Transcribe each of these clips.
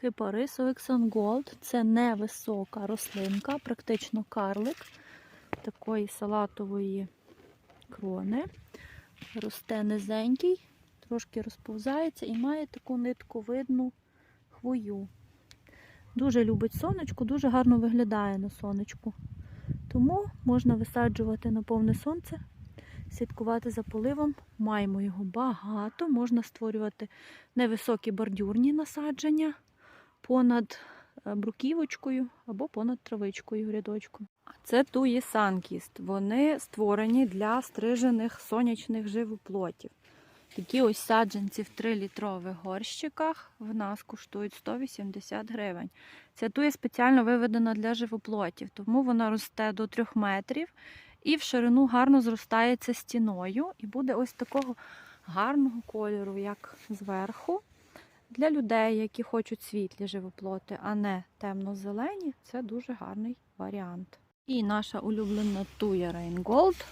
Кипарис Олександ Голд це невисока рослинка, практично карлик такої салатової крони. Росте низенький, трошки розповзається і має таку нитковидну хвою. Дуже любить сонечко, дуже гарно виглядає на сонечку. Тому можна висаджувати на повне сонце, слідкувати за поливом. Маємо його багато, можна створювати невисокі бордюрні насадження понад е, бруківочкою або понад травичкою рядочком. Це туї санкіст. Вони створені для стрижених сонячних живоплотів. Такі ось саджанці в 3-літрових горщиках в нас коштують 180 гривень. Ця туя спеціально виведена для живоплотів, тому вона росте до 3 метрів і в ширину гарно зростається стіною і буде ось такого гарного кольору, як зверху. Для людей, які хочуть світлі живоплоти, а не темно-зелені, це дуже гарний варіант. І наша улюблена туя Gold.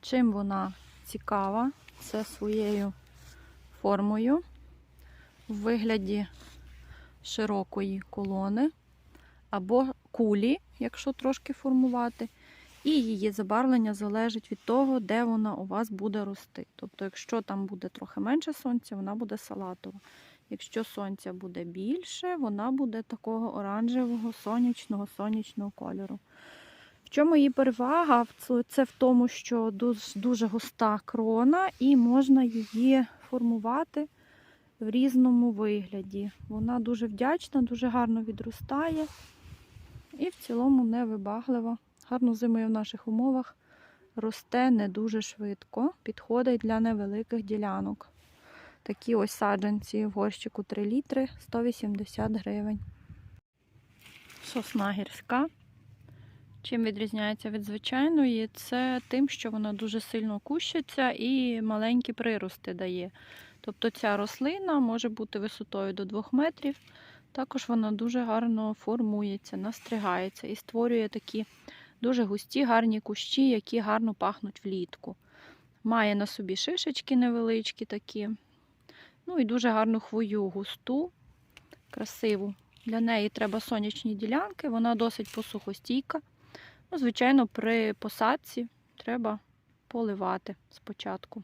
Чим вона цікава? Це своєю формою в вигляді широкої колони або кулі, якщо трошки формувати. І її забарвлення залежить від того, де вона у вас буде рости. Тобто, якщо там буде трохи менше сонця, вона буде салатова. Якщо сонця буде більше, вона буде такого оранжевого, сонячного, сонячного кольору. В чому її перевага? Це- в тому, що дуже густа крона, і можна її формувати в різному вигляді. Вона дуже вдячна, дуже гарно відростає і в цілому невибаглива. Гарно зимує в наших умовах. Росте не дуже швидко, підходить для невеликих ділянок. Такі ось саджанці в горщику 3 літри 180 гривень. Сосна гірська. Чим відрізняється від звичайної, це тим, що вона дуже сильно кущиться і маленькі прирости дає. Тобто ця рослина може бути висотою до 2 метрів. Також вона дуже гарно формується, настригається і створює такі дуже густі, гарні кущі, які гарно пахнуть влітку. Має на собі шишечки невеличкі такі. Ну і дуже гарну хвою густу, красиву. Для неї треба сонячні ділянки, вона досить посухостійка. Ну, звичайно, при посадці треба поливати спочатку.